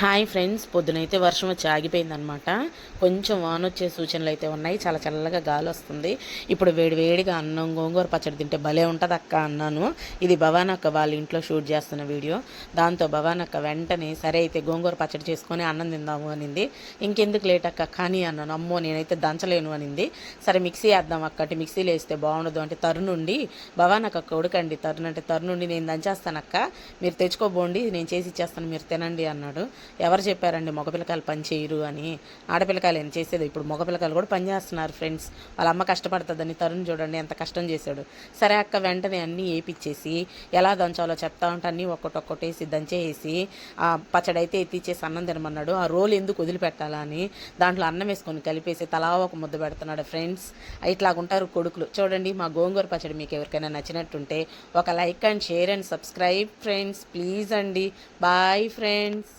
Hi friends పొద్దునైతే వర్షం వచ్చి ఆగిపోయిందనమాట కొంచెం వాన వచ్చే సూచనలు అయితే ఉన్నాయి. చాలా చల్లగా గాలి వస్తుంది. ఇప్పుడు వేడి వేడిగా అన్నం గోంగూర పచ్చడి తింటే భలే ఉంటుంది అక్క అన్నాను. ఇది భవానక్క వాళ్ళ ఇంట్లో షూట్ చేస్తున్న వీడియో. దాంతో భవానక్క వెంటనే సరే అయితే గోంగూర పచ్చడి చేసుకొని అన్నం తిందాము అనింది. ఇంకెందుకు లేట్ అక్క? కానీ అన్నాను. అమ్మో నేనైతే దంచలేను అనింది. సరే మిక్సీ వేద్దాం అక్కటి అంటే మిక్సీలో వేస్తే బాగుండదు అంటే తరుణుండి భవానక్క కొడుకండి తరుణ్ అంటే తరుణుండి నేను దంచేస్తానక్క. మీరు తెచ్చుకోబోండి నేను చేసి ఇచ్చేస్తాను. మీరు తినండి అన్నాడు. ఎవరు చెప్పారండి మగపిల్లకాయలు పని చేయరు అని? ఆడపిల్లకాయలు ఏం చేసేది? ఇప్పుడు మగపిల్లకాయలు కూడా పని చేస్తున్నారు ఫ్రెండ్స్. వాళ్ళ అమ్మ కష్టపడుతుందని తరుణ్ చూడండి ఎంత కష్టం చేశాడు. సరే అక్క వెంటనే అన్నీ వేపిచ్చేసి ఎలా దంచాలో చెప్తా ఉంటే అన్నీ ఒక్కొక్కటేసి దంచేసి ఆ పచ్చడి అయితే ఎత్తిచ్చేసి అన్నం తినమన్నాడు. ఆ రోల్ ఎందుకు వదిలిపెట్టాలా అని దాంట్లో అన్నం వేసుకొని కలిపేసి తలా ఒక ముద్ద పెడుతున్నాడు ఫ్రెండ్స్. ఇట్లాగుంటారు కొడుకులు. చూడండి మా గోంగూర పచ్చడి మీకు ఎవరికైనా నచ్చినట్టుంటే ఒక like and share and subscribe friends. Please అండి. Bye friends.